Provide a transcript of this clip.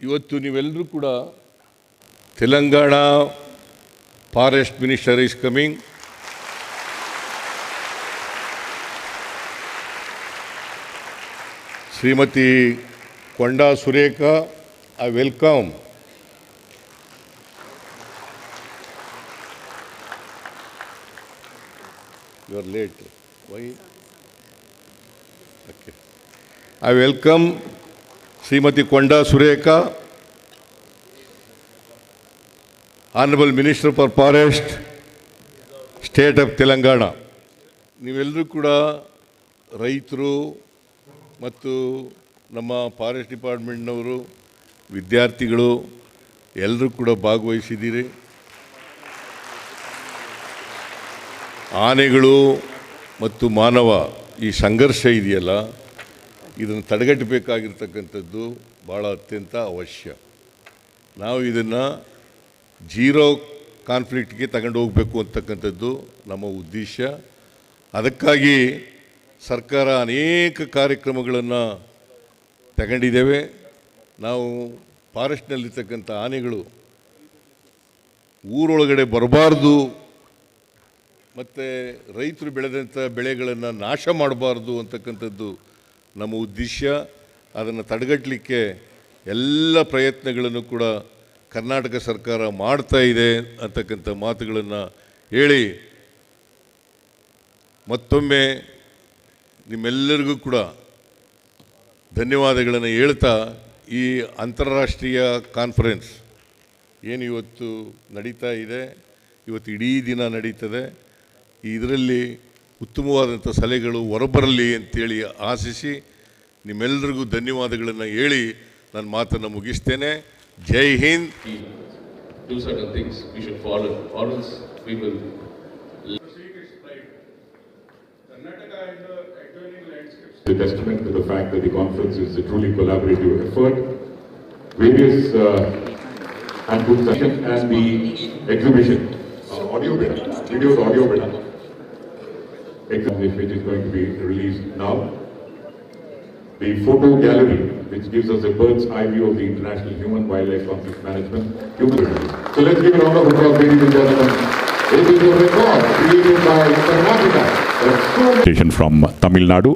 ಇವತ್ತು ನೀವೆಲ್ಲರೂ ಕೂಡ Telangana forest minister is coming. Shrimati Konda Surekha I welcome you are late why okay I welcome Shrimati Konda Surekha honourable minister for forest state of Telangana ನೀವೆಲ್ಲರೂ ಕೂಡ ರೈತರು ಮತ್ತು ನಮ್ಮ forest ಡಿಪಾರ್ಟ್ಮೆಂಟ್ನವರು ವಿದ್ಯಾರ್ಥಿಗಳು, ಎಲ್ಲರೂ ಕೂಡ ಭಾಗವಹಿಸಿದ್ದೀರಿ. ಆನೆಗಳು ಮತ್ತು ಮಾನವ, ಈ ಸಂಘರ್ಷ ಇದೆಯಲ್ಲ? ಇದನ್ನು ತಡೆಗಟ್ಟಬೇಕಾಗಿರ್ತಕ್ಕಂಥದ್ದು ಭಾಳ ಅತ್ಯಂತ ಅವಶ್ಯ. ನಾವು ಇದನ್ನು ಜೀರೋ ಕಾನ್ಫ್ಲಿಕ್ಟ್ಗೆ ತಗೊಂಡು ಹೋಗಬೇಕು ಅಂತಕ್ಕಂಥದ್ದು ನಮ್ಮ ಉದ್ದೇಶ. ಅದಕ್ಕಾಗಿ ಸರ್ಕಾರ ಅನೇಕ ಕಾರ್ಯಕ್ರಮಗಳನ್ನು ತಗೊಂಡಿದ್ದೇವೆ. ನಾವು ಫಾರೆಸ್ಟ್ನಲ್ಲಿರ್ತಕ್ಕಂಥ ಆನೆಗಳು ಊರೊಳಗಡೆ ಬರಬಾರ್ದು, ಮತ್ತು ರೈತರು ಬೆಳೆದಂಥ ಬೆಳೆಗಳನ್ನು ನಾಶ ಮಾಡಬಾರ್ದು ಅಂತಕ್ಕಂಥದ್ದು ನಮ್ಮ ಉದ್ದೇಶ ಅದನ್ನು ತಡೆಗಟ್ಟಲಿಕ್ಕೆ ಎಲ್ಲ ಪ್ರಯತ್ನಗಳನ್ನು ಕೂಡ ಕರ್ನಾಟಕ ಸರ್ಕಾರ ಮಾಡ್ತಾ ಇದೆ ಅಂತಕ್ಕಂಥ ಮಾತುಗಳನ್ನು ಹೇಳಿ ಮತ್ತೊಮ್ಮೆ ನಿಮ್ಮೆಲ್ಲರಿಗೂ ಕೂಡ ಧನ್ಯವಾದಗಳನ್ನು ಹೇಳ್ತಾ ಈ ಅಂತಾರಾಷ್ಟ್ರೀಯ ಕಾನ್ಫರೆನ್ಸ್ ಏನು ಇವತ್ತು ನಡೀತಾ ಇದೆ, ಇವತ್ತು ಇಡೀ ದಿನ ನಡೀತದೆ. ಇದರಲ್ಲಿ ಉತ್ತಮವಾದಂಥ ಸಲಹೆಗಳು ಹೊರಬರಲಿ ಅಂತೇಳಿ ಆಶಿಸಿ ನಿಮ್ಮೆಲ್ಲರಿಗೂ ಧನ್ಯವಾದಗಳನ್ನು ಹೇಳಿ ನನ್ನ ಮಾತನ್ನು ಮುಗಿಸ್ತೇನೆ ಜೈ Hind the testament to the fact that the conference is a truly collaborative effort. Various uh, and the exhibition, uh, audio bit, videos, audio bit. Exhibition which is going to be released now. The photo gallery, which gives us a bird's eye view of the international human wildlife conflict management. So let's give a round of applause, ladies and gentlemen. It is a record created by Karnataka. From Tamil Nadu